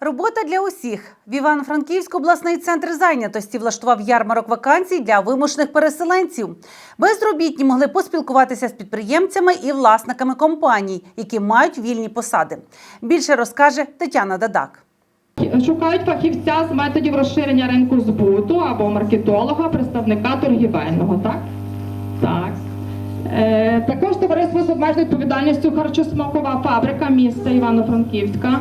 Робота для усіх. В Івано-Франківську обласний центр зайнятості влаштував ярмарок вакансій для вимушених переселенців. Безробітні могли поспілкуватися з підприємцями і власниками компаній, які мають вільні посади. Більше розкаже Тетяна Дадак. Шукають фахівця з методів розширення ринку збуту або маркетолога, представника торгівельного, так? Так. Е, також товариство з обмеженою відповідальністю харчосмакова фабрика міста Івано-Франківська.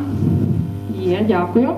Є, дякую.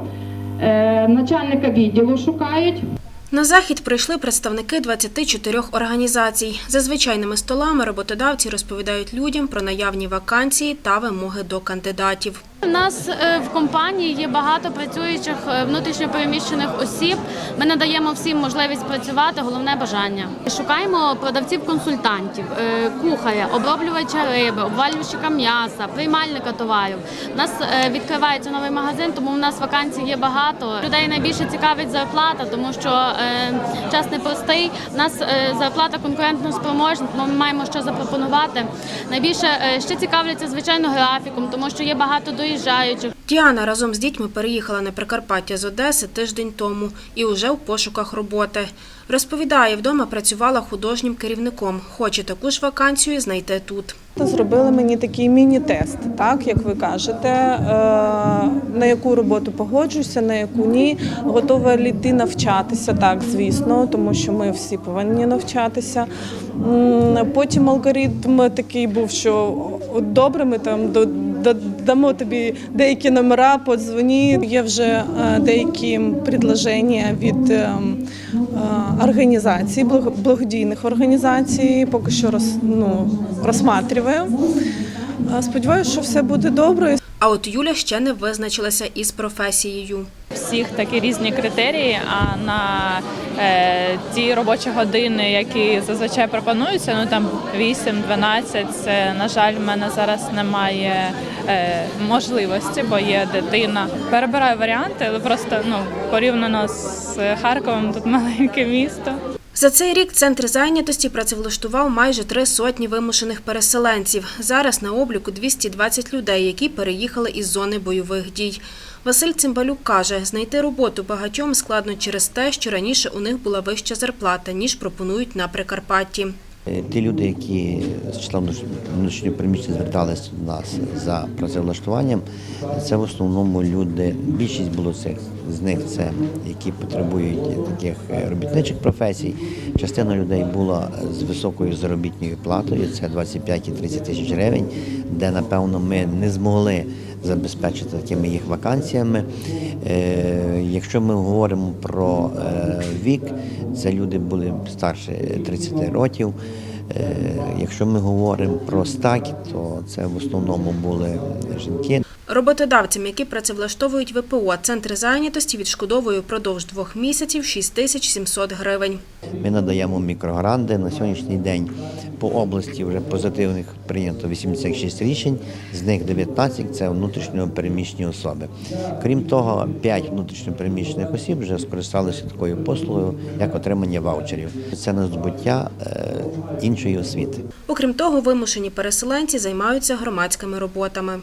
Е, начальника відділу шукають. На захід прийшли представники 24 організацій. За звичайними столами роботодавці розповідають людям про наявні вакансії та вимоги до кандидатів. У нас е, в компанії є багато працюючих е, внутрішньопереміщених осіб. Ми надаємо всім можливість працювати, головне бажання. Шукаємо продавців-консультантів, е, кухаря, оброблювача риби, обвалювача м'яса, приймальника товарів. У нас відкривається новий магазин, тому у нас вакансій є багато. Людей найбільше цікавить зарплата, тому що час непростий. У нас зарплата конкурентно спроможна, ми маємо що запропонувати. Найбільше ще цікавляться звичайно графіком, тому що є багато доїжджаючих. Діана разом з дітьми переїхала на Прикарпаття з Одеси тиждень тому і уже в пошуках роботи. Розповідає, вдома працювала художнім керівником. Хоче таку ж вакансію знайти тут. Зробили мені такий міні-тест, так як ви кажете, е, на яку роботу погоджуюся, на яку ні. Готова ли ти навчатися, так, звісно, тому що ми всі повинні навчатися. Потім алгоритм такий був, що от добре, ми там до- дамо тобі деякі номера, подзвоні. Є вже е, деякі предложення від е, е, організацій, благодійних організацій. Поки що роз, ну, розсматриваю. Сподіваюся, що все буде добре. А от Юля ще не визначилася із професією. всіх такі різні критерії. А на е, ті робочі години, які зазвичай пропонуються, ну там 8-12, це на жаль, в мене зараз немає е, можливості, бо є дитина. Перебираю варіанти, але просто ну порівняно з Харковом, тут маленьке місто. За цей рік центр зайнятості працевлаштував майже три сотні вимушених переселенців. Зараз на обліку 220 людей, які переїхали із зони бойових дій. Василь Цимбалюк каже, знайти роботу багатьом складно через те, що раніше у них була вища зарплата, ніж пропонують на Прикарпатті. Е, Ті люди, які з числа внутрішньої приміщення зверталися до нас за працевлаштуванням, це в основному люди. Більшість було цих з них це які потребують таких е, робітничих професій. Частина людей була з високою заробітною платою, це 25 і 30 тисяч гривень, де напевно ми не змогли забезпечити такими їх вакансіями. Е, Якщо ми говоримо про вік, це люди були старше 30 років. Е, Якщо ми говоримо про стаки, то це в основному були жінки. Роботодавцям, які працевлаштовують ВПО, центр зайнятості відшкодовує впродовж двох місяців 6700 гривень. Ми надаємо мікрогранди. На сьогоднішній день по області вже позитивних прийнято 86 рішень, з них 19 – це внутрішньопереміщені особи. Крім того, 5 внутрішньопереміщених осіб вже скористалися такою послугою, як отримання ваучерів. Це на здобуття е, іншої освіти. Окрім того, вимушені переселенці займаються громадськими роботами.